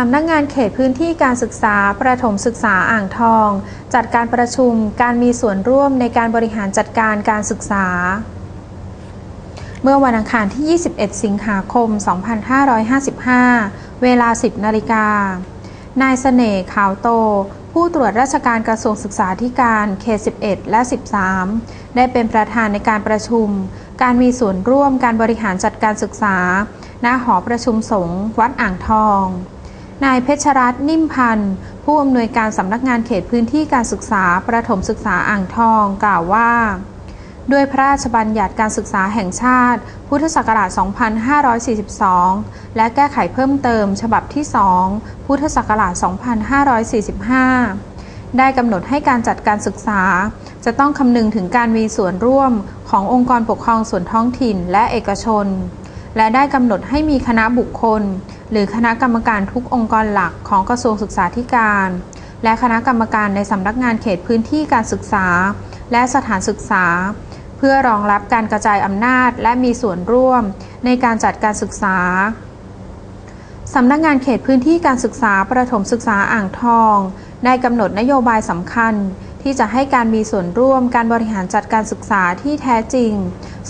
สำนักงานเขตพื้นที่การศึกษาประถมศึกษาอ่างทอง จัดการประชุมการมีส่วนร่วมในการบริหารจัดการการศึกษา เมื่อวันอังคารที่ 21 สิงหาคม 2555 เวลา 10 นาฬิกา นายเสน่ห์ขาวโต ผู้ตรวจราชการกระทรวงศึกษาธิการเขต 11 และ 13 ได้เป็นประธานในการประชุม การมีส่วนร่วมการบริหารจัดการศึกษา ณหอประชุมสงฆ์วัดอ่างทอง นายเพชรรัตน์นิ่มพันธ์ผู้อำนวยการสำนักงานเขตพื้นที่การศึกษา ประถมศึกษาอ่างทองกล่าวว่า ด้วยพระราชบัญญัติการศึกษาแห่งชาติ พุทธศักราช 2542 และแก้ไขเพิ่มเติม ฉบับที่ 2 พุทธศักราช 2545 ได้กำหนดให้การจัดการศึกษา จะต้องคำนึงถึงการมีส่วนร่วมขององค์กรปกครองส่วนท้องถิ่นและเอกชน และได้กำหนดให้มีคณะบุคคล หรือคณะกรรมการทุกองค์กรหลักของกระทรวงศึกษาธิการ และคณะกรรมการในสำนักงานเขตพื้นที่การศึกษา และสถานศึกษา เพื่อรองรับการกระจายอำนาจและมีส่วนร่วมในการจัดการศึกษาสำนักงานเขตพื้นที่การศึกษาประถมศึกษาอ่างทอง ได้กำหนดนโยบายสำคัญ ที่จะให้การมีส่วนร่วมการบริหารจัดการศึกษาที่แท้จริง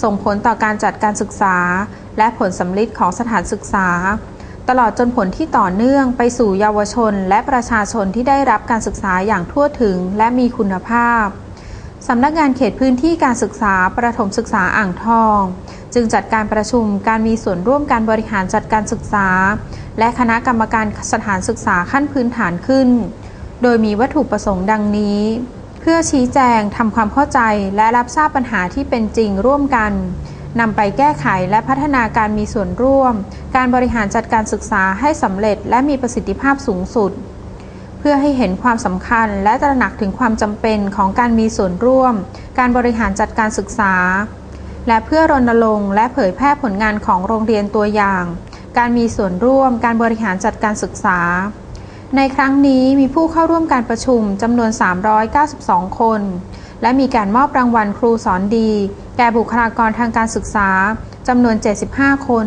ส่งผลต่อการจัดการศึกษา และผลสำลิดของสถานศึกษา ตลอดจนผลที่ต่อเนื่องไปสู่เยาวชน และประชาชนที่ได้รับการศึกษาอย่างทั่วถึงและมีคุณภาพสำนักงานเขตพื้นที่การศึกษาประถมศึกษาอ่างทอง จึงจัดการประชุมการมีส่วนร่วมการบริหารจัดการศึกษา และคณะกรรมการสถานศึกษาขั้นพื้นฐานขึ้น โดยมีวัตถุประสงค์ดังนี้ พื่อชี้แจงทำความเข้าใจและรับทราบปัญหาที่เป็นจริงร่วมกันนำไปแก้ไขและพัฒนาการมีส่วนร่วม การบริหารจัดการศึกษาให้สำเร็จและมีประสิทธิภาพสูงสุด เพื่อให้เห็นความสำคัญและตระหนักถึงความจำเป็นของการมีส่วนร่วม การบริหารจัดการศึกษา และเพื่อรณรงค์และเผยแพร่ผลงานของโรงเรียนตัวอย่าง การมีส่วนร่วม การบริหารจัดการศึกษา ในครั้งนี้มีผู้เข้าร่วมการประชุมจำนวน 392 คน และมีการมอบรางวัลครูสอนดี แก่บุคลากรทางการศึกษาจำนวน 75 คน